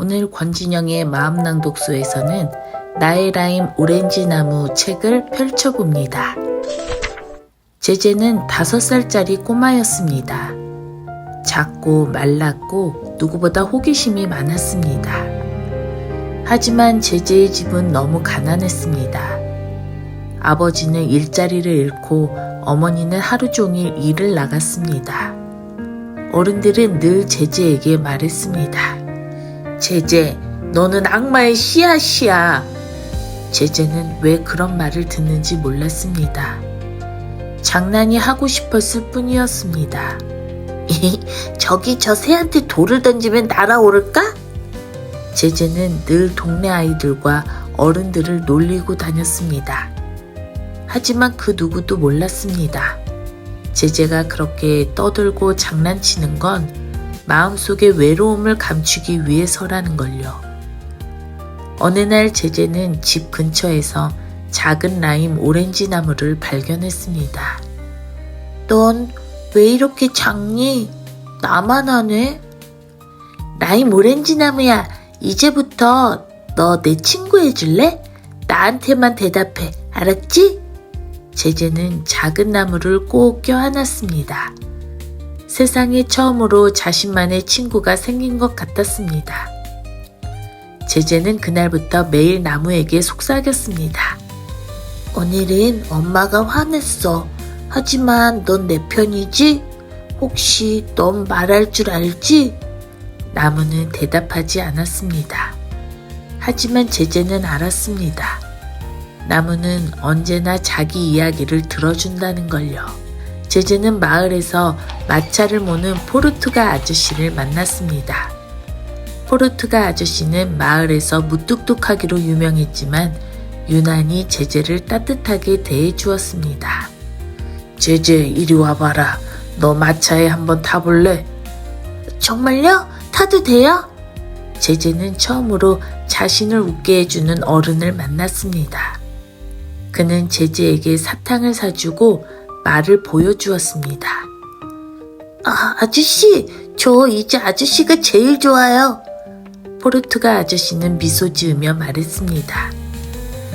오늘 권진영의 마음낭독소에서는 나의 라임 오렌지 나무 책을 펼쳐봅니다. 제제는 다섯 살짜리 꼬마였습니다. 작고 말랐고 누구보다 호기심이 많았습니다. 하지만 제제의 집은 너무 가난했습니다. 아버지는 일자리를 잃고 어머니는 하루 종일 일을 나갔습니다. 어른들은 늘 제제에게 말했습니다. 제제, 너는 악마의 씨앗이야. 제제는 왜 그런 말을 듣는지 몰랐습니다. 장난이 하고 싶었을 뿐이었습니다. 저기 저 새한테 돌을 던지면 날아오를까? 제제는 늘 동네 아이들과 어른들을 놀리고 다녔습니다. 하지만 그 누구도 몰랐습니다. 제제가 그렇게 떠들고 장난치는 건 마음속의 외로움을 감추기 위해서라는 걸요. 어느 날 제제는 집 근처에서 작은 라임 오렌지 나무를 발견했습니다. 넌 왜 이렇게 작니? 나만 하네? 라임 오렌지 나무야, 이제부터 너 내 친구 해줄래? 나한테만 대답해, 알았지? 제제는 작은 나무를 꼭 껴안았습니다. 세상에 처음으로 자신만의 친구가 생긴 것 같았습니다. 제제는 그날부터 매일 나무에게 속삭였습니다. 오늘은 엄마가 화냈어. 하지만 넌 내 편이지? 혹시 넌 말할 줄 알지? 나무는 대답하지 않았습니다. 하지만 제제는 알았습니다. 나무는 언제나 자기 이야기를 들어준다는 걸요. 제제는 마을에서 마차를 모는 포르투가 아저씨를 만났습니다. 포르투가 아저씨는 마을에서 무뚝뚝하기로 유명했지만 유난히 제제를 따뜻하게 대해 주었습니다. 제제 이리 와봐라. 너 마차에 한번 타볼래? 정말요? 타도 돼요? 제제는 처음으로 자신을 웃게 해주는 어른을 만났습니다. 그는 제제에게 사탕을 사주고 말을 보여주었습니다. 아, 아저씨, 저 이제 아저씨가 제일 좋아요. 포르투가 아저씨는 미소 지으며 말했습니다.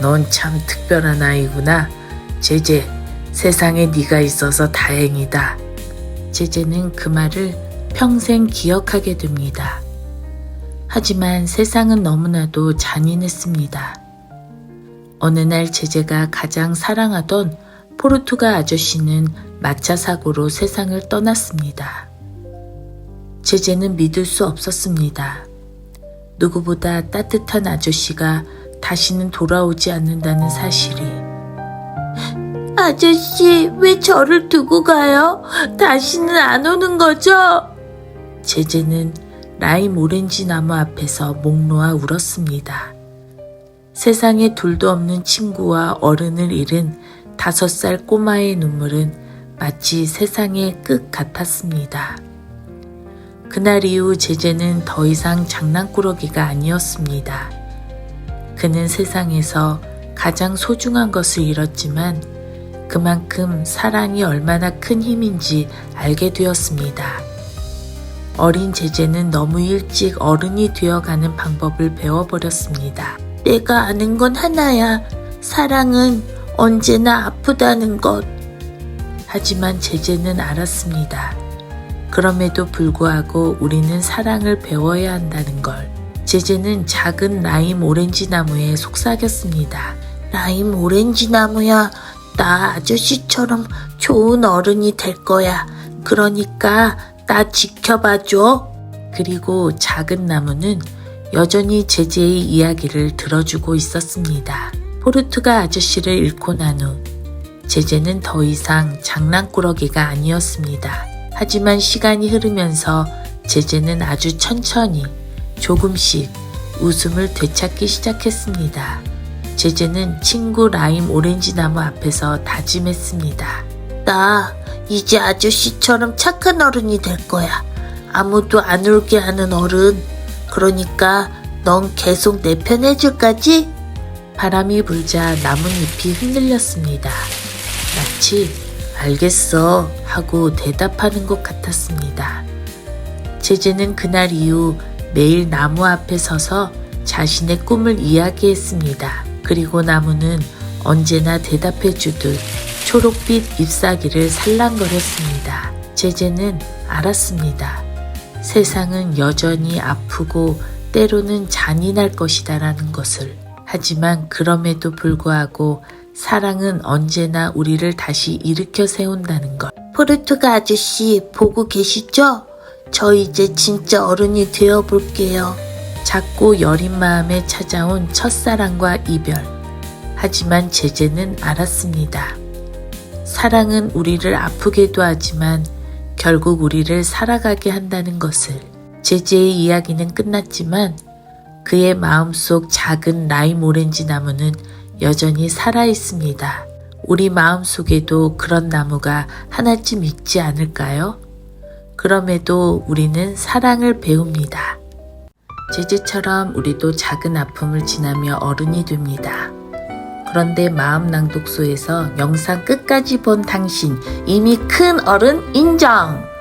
넌 참 특별한 아이구나. 제제, 세상에 네가 있어서 다행이다. 제제는 그 말을 평생 기억하게 됩니다. 하지만 세상은 너무나도 잔인했습니다. 어느 날 제제가 가장 사랑하던 포르투가 아저씨는 마차 사고로 세상을 떠났습니다. 제제는 믿을 수 없었습니다. 누구보다 따뜻한 아저씨가 다시는 돌아오지 않는다는 사실이. 아저씨, 왜 저를 두고 가요? 다시는 안 오는 거죠? 제제는 라임 오렌지 나무 앞에서 목 놓아 울었습니다. 세상에 둘도 없는 친구와 어른을 잃은 다섯 살 꼬마의 눈물은 마치 세상의 끝 같았습니다. 그날 이후 제제는 더 이상 장난꾸러기가 아니었습니다. 그는 세상에서 가장 소중한 것을 잃었지만 그만큼 사랑이 얼마나 큰 힘인지 알게 되었습니다. 어린 제제는 너무 일찍 어른이 되어가는 방법을 배워버렸습니다. 내가 아는 건 하나야. 사랑은 언제나 아프다는 것. 하지만 제제는 알았습니다. 그럼에도 불구하고 우리는 사랑을 배워야 한다는 걸. 제제는 작은 라임 오렌지 나무에 속삭였습니다. 라임 오렌지 나무야, 나 아저씨처럼 좋은 어른이 될 거야. 그러니까 나 지켜봐줘. 그리고 작은 나무는 여전히 제제의 이야기를 들어주고 있었습니다. 포르투가 아저씨를 잃고 난 후, 제제는 더 이상 장난꾸러기가 아니었습니다. 하지만 시간이 흐르면서 제제는 아주 천천히 조금씩 웃음을 되찾기 시작했습니다. 제제는 친구 라임 오렌지 나무 앞에서 다짐했습니다. 나 이제 아저씨처럼 착한 어른이 될 거야. 아무도 안 울게 하는 어른. 그러니까 넌 계속 내 편 해줄 거지? 바람이 불자 나뭇잎이 흔들렸습니다. 마치 알겠어 하고 대답하는 것 같았습니다. 제제는 그날 이후 매일 나무 앞에 서서 자신의 꿈을 이야기했습니다. 그리고 나무는 언제나 대답해 주듯 초록빛 잎사귀를 살랑거렸습니다. 제재는 알았습니다. 세상은 여전히 아프고 때로는 잔인할 것이다라는 것을. 하지만 그럼에도 불구하고 사랑은 언제나 우리를 다시 일으켜 세운다는 것. 포르투가 아저씨 보고 계시죠? 저 이제 진짜 어른이 되어 볼게요. 작고 여린 마음에 찾아온 첫사랑과 이별. 하지만 제재는 알았습니다. 사랑은 우리를 아프게도 하지만 결국 우리를 살아가게 한다는 것을. 제재의 이야기는 끝났지만 그의 마음속 작은 라임 오렌지 나무는 여전히 살아 있습니다. 우리 마음속에도 그런 나무가 하나쯤 있지 않을까요? 그럼에도 우리는 사랑을 배웁니다. 제재처럼 우리도 작은 아픔을 지나며 어른이 됩니다. 그런데 마음 낭독소에서 영상 끝까지 본 당신 이미 큰 어른 인정!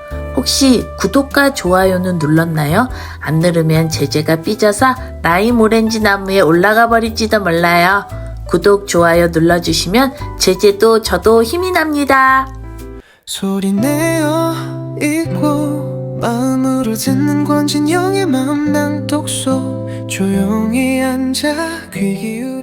혹시 구독과 좋아요는 눌렀나요? 안 누르면 제재가 삐져서 라임 오렌지 나무에 올라가 버릴지도 몰라요. 구독, 좋아요 눌러주시면 제재도 저도 힘이 납니다. 소리내어 읽고 마음으로 듣는 권진영의 마음 낭독소 조용히 앉아 귀 기울이